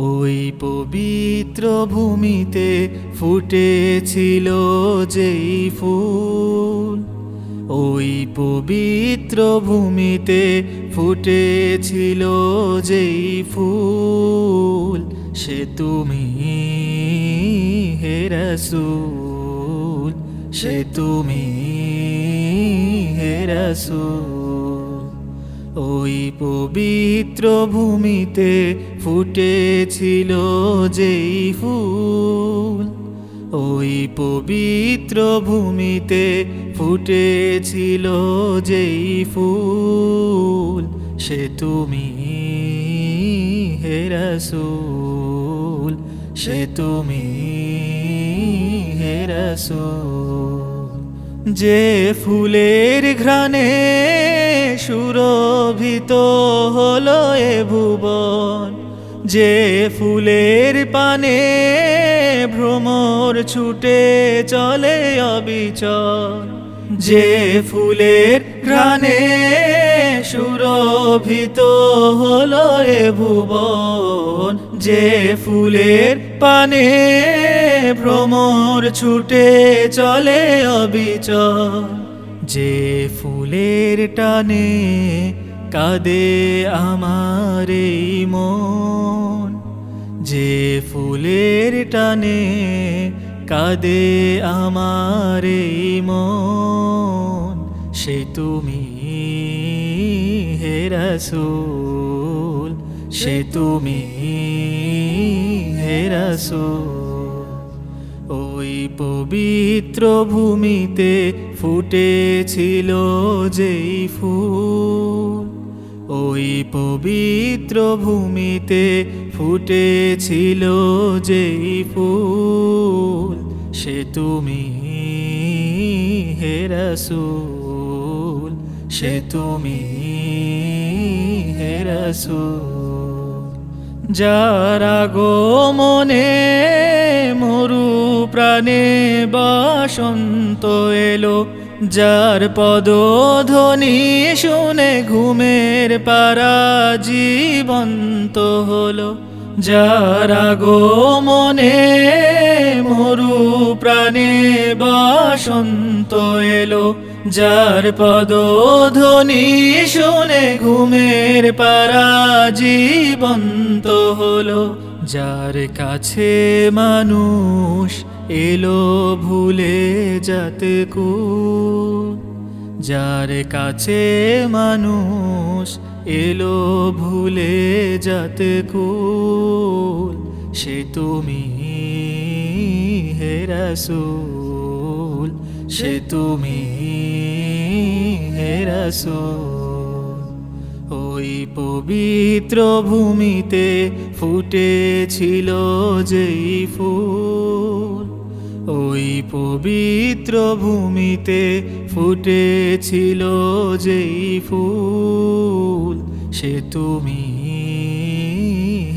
ওই পবিত্র ভূমিতে ফুটেছিল যেই ফুল। ওই পবিত্র ভূমিতে ফুটেছিল যেই ফুল। সে তুমি হে রসুল, সে তুমি হে রসুল। ওই পবিত্র ভূমিতে ফুটেছিল যেই ফুল। ওই পবিত্র ভূমিতে ফুটেছিল যেই ফুল। সে তুমি হে রসুল, সে তুমি হে রসুল। যে ফুলের ঘ্রাণে সুরভিত হলো এ ভুবন, যে ফুলের পানে ভ্রমর ছুটে চলে অবিচল। যে ফুলের ঘ্রাণে সুরভিত হলো এ ভুবন, যে ফুলের পানে ভ্রমর ছুটে চলে অবিচল। যে ফুলের টানে কাঁদে আমার মন, যে ফুলের টানে কাঁদে আমার মন, সে তুমি হে রসুল, সে তুমি হে রসুল। ওই পবিত্র ভূমিতে ফুটেছিল যেই ফুল। ওই পবিত্র ভূমিতে ফুটেছিল যেই ফুল। সে তুমি হে রসুল। সে তুমি হে রসুল। যারা গো মনে মরু প্রাণে বসন্ত এলো, যার পদধ্বনি শুনে ঘুমের পারা জীবন্ত হলো। যারা গো মনে মরু প্রাণে বসন্ত এলো যার পদধ্বনি শুনে ঘুমের পারা জীবন্ত হলো, যার কাছে মানুষ এলো ভুলে যাতে কু। যার কাছে মানুষ এলো ভুলে যাতে কুল সে তুমি হে রসুল। সে তুমি হে রসুল। ওই পবিত্র ভূমিতে ফুটেছিল যেই ফুল। ওই পবিত্র ভূমিতে ফুটেছিল যেই ফুল। সে তুমি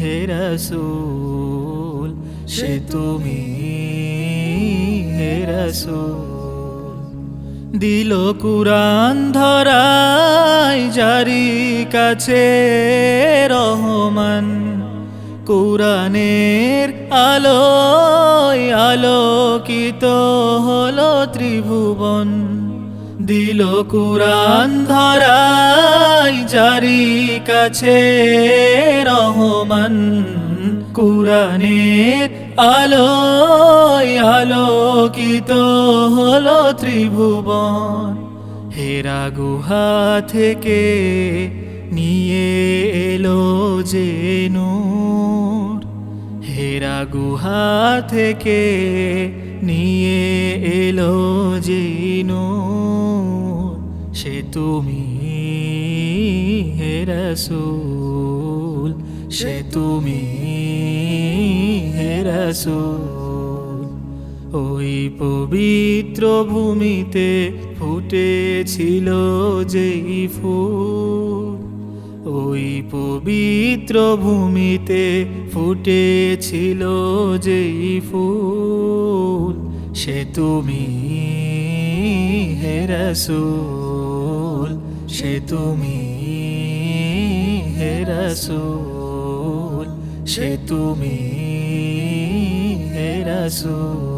হে রসুল। সে তুমি হে রসুল। দিল কুরান ধরাই জারি কাছে রহমান। কুরানের আলোয় আলোকিত হলো ত্রিভুবন। দিল কুরান ধরাই জারি কাছে রহমান। কুরানের আলোয় আলোকিত হলো ত্রিভুবন। হেরা গুহা থেকে নিয়ে এলো যে নূর? হেরা গুহা থেকে নিয়ে এলো যে নূর? সে তুমি হে রসুল, সে তুমি হে রসুল। ওই পবিত্র ভূমিতে ফুটেছিল যেই ফুল। ওই পবিত্র ভূমিতে ফুটেছিল যেই ফুল। সে তুমি হে রসুল, সে তুমি হেরসুল সে তুমি হে রাসূল।